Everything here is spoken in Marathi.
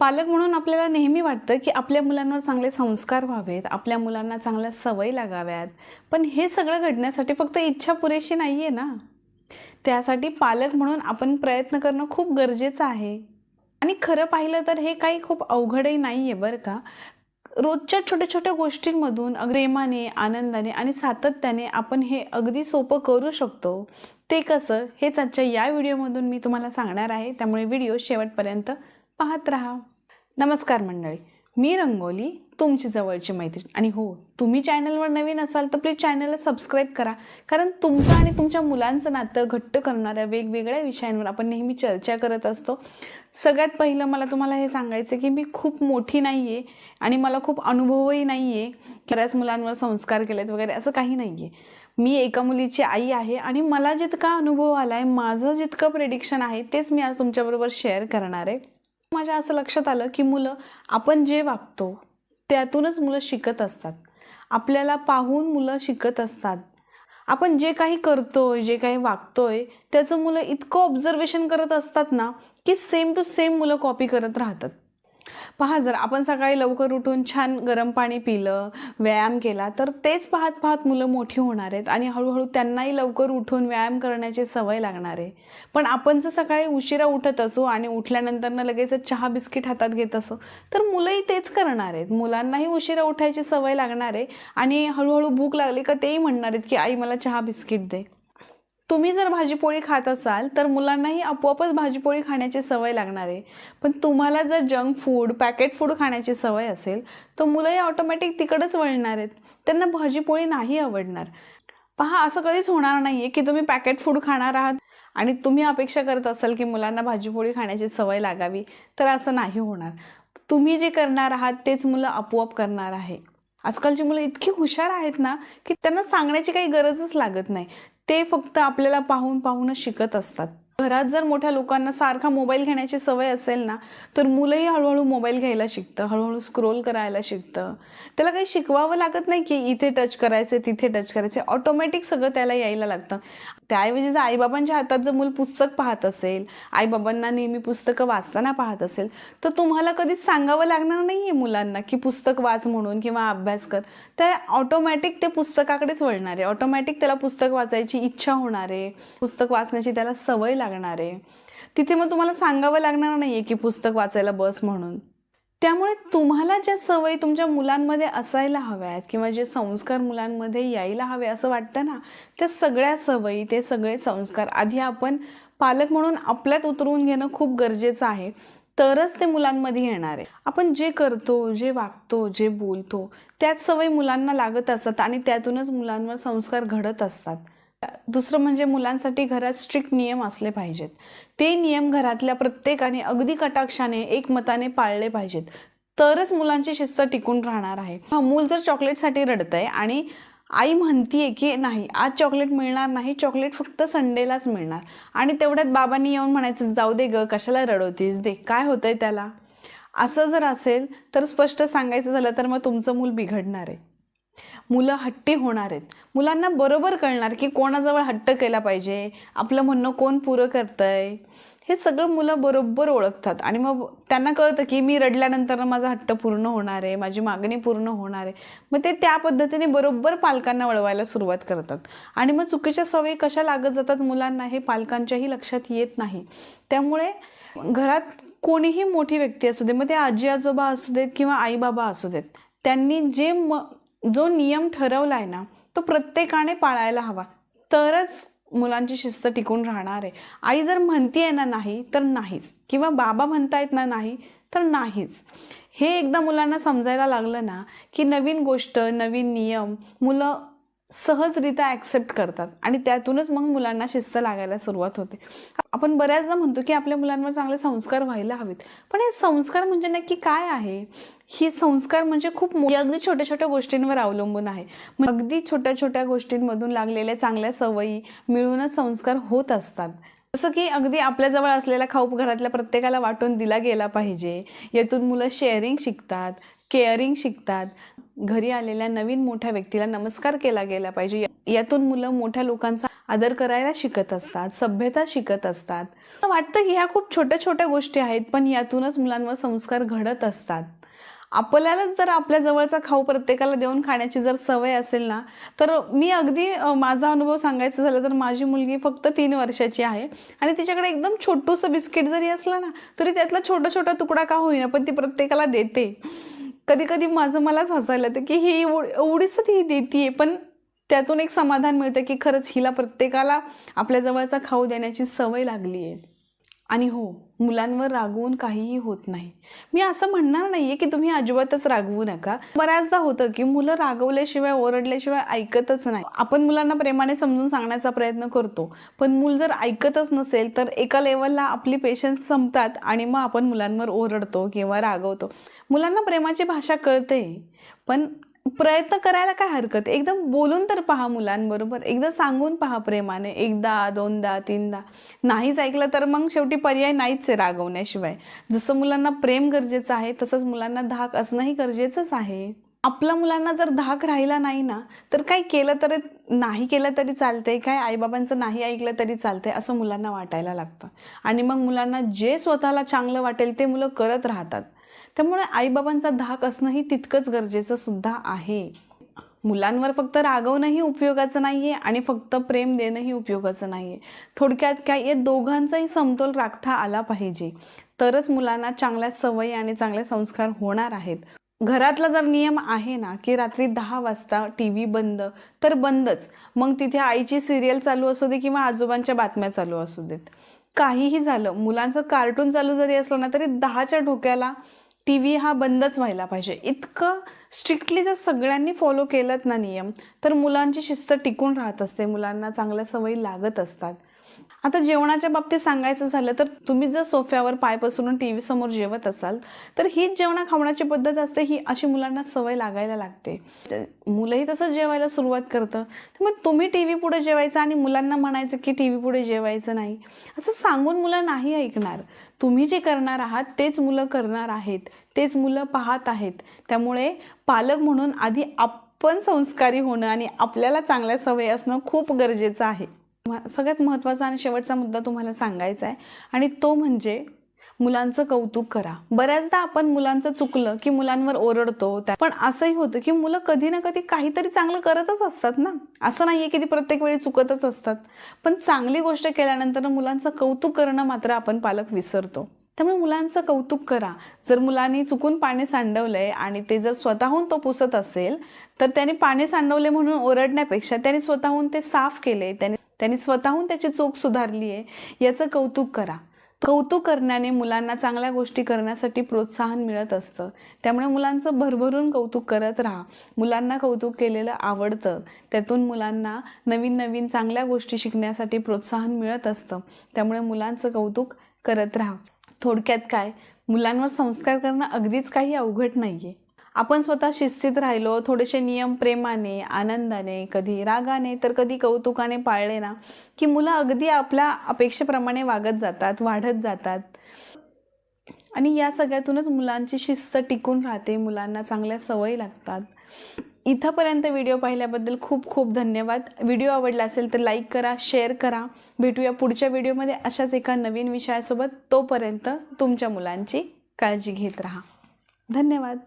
पालक म्हणून आपल्याला नेहमी वाटतं की आपल्या मुलांवर चांगले संस्कार व्हावेत आपल्या मुलांना चांगल्या सवयी लागाव्यात. पण हे सगळं घडण्यासाठी फक्त इच्छा पुरेशी नाही आहे ना? त्यासाठी पालक म्हणून आपण प्रयत्न करणं खूप गरजेचं आहे. आणि खरं पाहिलं तर हे काही खूप अवघडही नाही आहे बरं का? रोजच्या छोट्या छोट्या गोष्टींमधून प्रेमाने आनंदाने आणि सातत्याने आपण हे अगदी सोपं करू शकतो. ते कसं? हेच आजच्या या व्हिडिओमधून मी तुम्हाला सांगणार आहे. त्यामुळे व्हिडिओ शेवटपर्यंत पाहत राहा. नमस्कार मंडळी मी रंगोली तुमची जवळची मैत्रीण. आणि हो तुम्ही चॅनलवर नवीन असाल तर प्लीज चॅनलला सबस्क्राईब करा. कारण तुमचं आणि तुमच्या मुलांचं नातं घट्ट करणाऱ्या वेगवेगळ्या विषयांवर आपण नेहमी चर्चा करत असतो. सगळ्यात पहिलं मला तुम्हाला हे सांगायचं की मी खूप मोठी नाही आहे आणि मला खूप अनुभवही नाही आहे बऱ्याच मुलांवर संस्कार केलेत वगैरे असं काही नाही आहे मी एका मुलीची आई आहे आणि मला जितका अनुभव आला आहे माझं जितकं प्रेडिक्शन आहे तेच मी आज तुमच्याबरोबर शेअर करणार आहे. माझ्या असं लक्षात आलं की मुलं आपण जे वागतो त्यातूनच मुलं शिकत असतात. आपल्याला पाहून मुलं शिकत असतात. आपण जे काही करतोय जे काही वागतोय त्याचं मुलं इतकं ऑब्झर्वेशन करत असतात ना की सेम टू सेम मुलं कॉपी करत राहतात. पहा जर आपण सकाळी लवकर उठून छान गरम पाणी पिलं व्यायाम केला तर तेच पाहत पाहत मुलं मोठी होणार आहेत आणि हळूहळू त्यांनाही लवकर उठून व्यायाम करण्याची सवय लागणार आहे. पण आपण जर सकाळी उशिरा उठत असू आणि उठल्यानंतरनं लगेच चहा बिस्किट हातात घेत असो तर मुलंही तेच करणार आहेत. मुलांनाही उशिरा उठायची सवय लागणार आहे आणि हळूहळू भूक लागली का तेही म्हणणार आहेत की आई मला चहा बिस्किट दे. तुम्ही जर भाजीपोळी खात असाल तर मुलांनाही आपोआपच भाजीपोळी खाण्याची सवय लागणार आहे. पण तुम्हाला जर जंक फूड पॅकेट फूड खाण्याची सवय असेल तर मुलंही ऑटोमॅटिक तिकडंच वळणार आहेत. त्यांना भाजीपोळी नाही आवडणार. पहा असं कधीच होणार नाही आहे की तुम्ही पॅकेट फूड खाणार आहात आणि तुम्ही अपेक्षा करत असाल की मुलांना भाजीपोळी खाण्याची सवय लागावी तर असं नाही होणार. तुम्ही जे करणार आहात तेच मुलं आपोआप करणार आहे. आजकालची मुलं इतकी हुशार आहेत ना की त्यांना सांगण्याची काही गरजच लागत नाही. ते फक्त आपल्याला पाहून पाहूनच शिकत असतात. घरात जर मोठ्या लोकांना सारखा मोबाईल घेण्याची सवय असेल ना तर मुलंही हळूहळू मोबाईल घ्यायला शिकतं हळूहळू स्क्रोल करायला शिकतं. त्याला काही शिकवावं लागत नाही की इथे टच करायचे तिथे टच करायचे ऑटोमॅटिक सगळं त्याला यायला लागतं. त्याऐवजी जर आईबाबांच्या हातात जर मूल पुस्तक पाहत असेल आईबाबांना नेहमी पुस्तकं वाचताना पाहत असेल तर तुम्हाला कधीच सांगावं लागणार नाही आहे मुलांना की पुस्तक वाच म्हणून किंवा अभ्यास कर. तर ऑटोमॅटिक ते पुस्तकाकडेच वळणार. आहे ऑटोमॅटिक त्याला पुस्तक वाचायची इच्छा होणार. आहे पुस्तक वाचण्याची त्याला सवय लागणार. आहे तिथे मग तुम्हाला सांगावं लागणार नाही आहे की पुस्तक वाचायला बस म्हणून. त्यामुळे तुम्हाला ज्या सवयी तुमच्या मुलांमध्ये असायला हव्यात किंवा जे संस्कार मुलांमध्ये यायला हवे असं वाटतं ना त्या सगळ्या सवयी ते सगळे संस्कार आधी आपण पालक म्हणून आपल्यात उतरवून घेणं खूप गरजेचं आहे. तरच ते मुलांमध्ये येणार आहे. आपण जे करतो जे वागतो जे बोलतो त्याच सवयी मुलांना लागत असतात आणि त्यातूनच मुलांवर संस्कार घडत असतात. दुसरं म्हणजे मुलांसाठी घरात स्ट्रिक्ट नियम असले पाहिजेत. ते नियम घरातल्या प्रत्येकाने अगदी कटाक्षाने एकमताने पाळले पाहिजेत. तरच मुलांची शिस्त टिकून राहणार आहे. हा, मूल जर चॉकलेटसाठी रडत आहे आणि आई म्हणतीये की नाही आज चॉकलेट मिळणार नाही चॉकलेट फक्त संडेलाच मिळणार. आणि तेवढ्यात बाबांनी येऊन म्हणायचं जाऊ दे ग कशाला रडवतीस? दे काय होतंय त्याला? असं जर असेल तर स्पष्ट सांगायचं झालं तर मग तुमचं मूल बिघडणार आहे. मुलं हट्टी होणार आहेत. मुलांना बरोबर कळणार की कोणाजवळ हट्ट केला पाहिजे आपलं म्हणणं कोण पुरं करतंय. हे सगळं मुलं बरोबर ओळखतात. आणि मग त्यांना कळतं की मी रडल्यानंतर माझा हट्ट पूर्ण होणार आहे माझी मागणी पूर्ण होणार आहे. मग ते त्या पद्धतीने बरोबर पालकांना वळवायला सुरुवात करतात. आणि मग चुकीच्या सवयी कशा लागत जातात मुलांना हे पालकांच्याही लक्षात येत नाही. त्यामुळे घरात कोणीही मोठी व्यक्ती असू दे मग ते आजी आजोबा असू देत किंवा आई बाबा असू देत त्यांनी जे म जो नियम ठरवला आहे ना तो प्रत्येकाने पाळायला हवा. तरच मुलांची शिस्त टिकून राहणार आहे. आई जर म्हणतीये ना नाही तर नाहीच. किंवा बाबा म्हणतायत ना नाही तर नाहीच. हे एकदा मुलांना समजायला लागलं ना की नवीन गोष्ट नवीन नियम मुलं सहजरित्या ॲक्सेप्ट करतात. आणि त्यातूनच मग मुलांना शिस्त लागायला सुरुवात होते. आपण बऱ्याचदा म्हणतो की आपल्या मुलांवर चांगले संस्कार व्हायला हवेत. पण हे संस्कार म्हणजे नक्की काय आहे? ही संस्कार म्हणजे खूप अगदी छोट्या छोट्या गोष्टींवर अवलंबून आहे. म्हणजे अगदी छोट्या छोट्या गोष्टींमधून लागलेल्या चांगल्या सवयी मिळूनच संस्कार होत असतात. जसं की अगदी आपल्याजवळ असलेला खाऊ घरातल्या प्रत्येकाला वाटून दिला गेला पाहिजे. यातून मुलं शेअरिंग शिकतात केअरिंग शिकतात. घरी आलेल्या नवीन मोठ्या व्यक्तीला नमस्कार केला गेला पाहिजे. यातून मुलं मोठ्या लोकांचा आदर करायला शिकत असतात सभ्यता शिकत असतात. वाटतं की ह्या खूप छोट्या छोट्या गोष्टी आहेत पण यातूनच मुलांवर संस्कार घडत असतात. आपल्यालाच जर आपल्या जवळचा खाऊ प्रत्येकाला देऊन खाण्याची जर सवय असेल ना तर मी अगदी माझा अनुभव सांगायचा झाला तर माझी मुलगी फक्त तीन वर्षाची आहे आणि तिच्याकडे एकदम छोटूसं बिस्किट जरी असलं ना तरी त्यातला छोटा छोटा तुकडा का होईना पण ती प्रत्येकाला देते. कधी कधी माझं मलाच हसायला येतं की ही एवढीच ती देते पण त्यातून एक समाधान मिळतं की खरंच हिला प्रत्येकाला आपल्या जवळचा खाऊ देण्याची सवय लागली आहे आणि हो मुलांवर रागवून काहीही होत नाही. मी असं म्हणणार नाहीये की तुम्ही अजिबातच रागवू नका. बऱ्याचदा होतं की मुलं रागवल्याशिवाय ओरडल्याशिवाय ऐकतच नाही. आपण मुलांना प्रेमाने समजून सांगण्याचा प्रयत्न करतो. पण मूल जर ऐकतच नसेल तर एका लेवलला आपली पेशन्स संपतात आणि मग आपण मुलांवर ओरडतो किंवा रागवतो. मुलांना प्रेमाची भाषा कळते पण प्रयत्न करायला काय हरकत? आहे एकदम बोलून तर पहा मुलांबरोबर. एकदा सांगून पहा प्रेमाने. एकदा दोनदा तीनदा. नाहीच ऐकलं तर मग शेवटी पर्याय नाहीच आहे रागवण्याशिवाय. जसं मुलांना प्रेम गरजेचं आहे तसंच मुलांना धाक असणंही गरजेचंच आहे. आपल्या मुलांना जर धाक राहिला नाही ना तर काही केलं तरी नाही केलं तरी चालतंय. काय आईबाबांचं नाही ऐकलं तरी चालतंय असं मुलांना वाटायला लागतं. आणि मग मुलांना जे स्वतःला चांगलं वाटेल ते मुलं करत राहतात. त्यामुळे आईबाबांचा धाक असणंही तितकंच गरजेचं सुद्धा आहे. मुलांवर फक्त रागवणंही उपयोगाचं नाही आहे आणि फक्त प्रेम देणंही उपयोगाचं नाही आहे थोडक्यात काय या दोघांचाही समतोल राखता आला पाहिजे. तरच मुलांना चांगल्या सवयी आणि चांगले संस्कार होणार आहेत. घरातला जर नियम आहे ना की रात्री दहा वाजता टी व्ही बंद तर बंदच. मग तिथे आईची सिरियल चालू असू दे किंवा आजोबांच्या बातम्या चालू असू देत. काहीही झालं मुलांचं कार्टून चालू जरी असलं ना तरी दहाच्या ढोक्याला टी व्ही हा बंदच व्हायला पाहिजे. इतकं स्ट्रिक्टली जर सगळ्यांनी फॉलो केलं ना नियम तर मुलांची शिस्त टिकून राहत असते. मुलांना चांगल्या सवयी लागत असतात. आता जेवणाच्या बाबतीत सांगायचं झालं तर तुम्ही जर सोफ्यावर पाय पसरून टी व्ही समोर जेवत असाल तर हीच जेवणा खावण्याची पद्धत असते ही अशी मुलांना सवय लागायला लागते. मुलंही तसं जेवायला सुरुवात करतं. तर मग तुम्ही टी व्ही पुढे जेवायचं आणि मुलांना म्हणायचं की टी व्ही पुढे जेवायचं नाही. असं सांगून मुलं नाही ऐकणार. तुम्ही जे करणार आहात तेच मुलं करणार आहेत. तेच मुलं पाहत आहेत. त्यामुळे पालक म्हणून आधी आपण संस्कारी होणं आणि आपल्याला चांगल्या सवयी असणं खूप गरजेचं आहे. सगळ्यात महत्त्वाचा आणि शेवटचा मुद्दा तुम्हाला सांगायचा आहे. आणि तो म्हणजे मुलांचं कौतुक करा. बऱ्याचदा आपण मुलांचं चुकलं की मुलांवर ओरडतो पण असंही होतं की मुलं कधी ना कधी काहीतरी चांगलं करतच असतात ना. असं नाहीये की ती प्रत्येक वेळी चुकतच असतात. पण चांगली गोष्ट केल्यानंतर मुलांचं कौतुक करणं मात्र आपण पालक विसरतो. त्यामुळे मुलांचं कौतुक करा. जर मुलांनी चुकून पाणी सांडवलंय आणि ते जर स्वतःहून तो पुसत असेल तर त्याने पाणी सांडवले म्हणून ओरडण्यापेक्षा त्याने स्वतःहून ते साफ केले त्याने त्यांनी स्वतःहून त्याची चूक सुधारली आहे याचं कौतुक करा. कौतुक करण्याने मुलांना चांगल्या गोष्टी करण्यासाठी प्रोत्साहन मिळत असतं. त्यामुळे मुलांचं भरभरून कौतुक करत राहा. मुलांना कौतुक केलेलं आवडतं. त्यातून मुलांना नवीन नवीन चांगल्या गोष्टी शिकण्यासाठी प्रोत्साहन मिळत असतं. त्यामुळे मुलांचं कौतुक करत राहा. थोडक्यात काय? मुलांवर संस्कार करणं अगदीच काही अवघड नाही आहे आपण स्वतः शिस्तीत राहिलो थोडेसे नियम प्रेमाने आनंदाने कधी रागाने तर कधी कौतुकाने पाळले ना की मुलं अगदी आपल्या अपेक्षेप्रमाणे वागत जातात वाढत जातात. आणि या सगळ्यातूनच मुलांची शिस्त टिकून राहते मुलांना चांगल्या सवयी लागतात. इथंपर्यंत व्हिडिओ पाहिल्याबद्दल खूप खूप धन्यवाद. व्हिडिओ आवडला असेल तर लाईक करा शेअर करा. भेटूया पुढच्या व्हिडिओमध्ये अशाच एका नवीन विषयासोबत. तोपर्यंत तुमच्या मुलांची काळजी घेत राहा. धन्यवाद.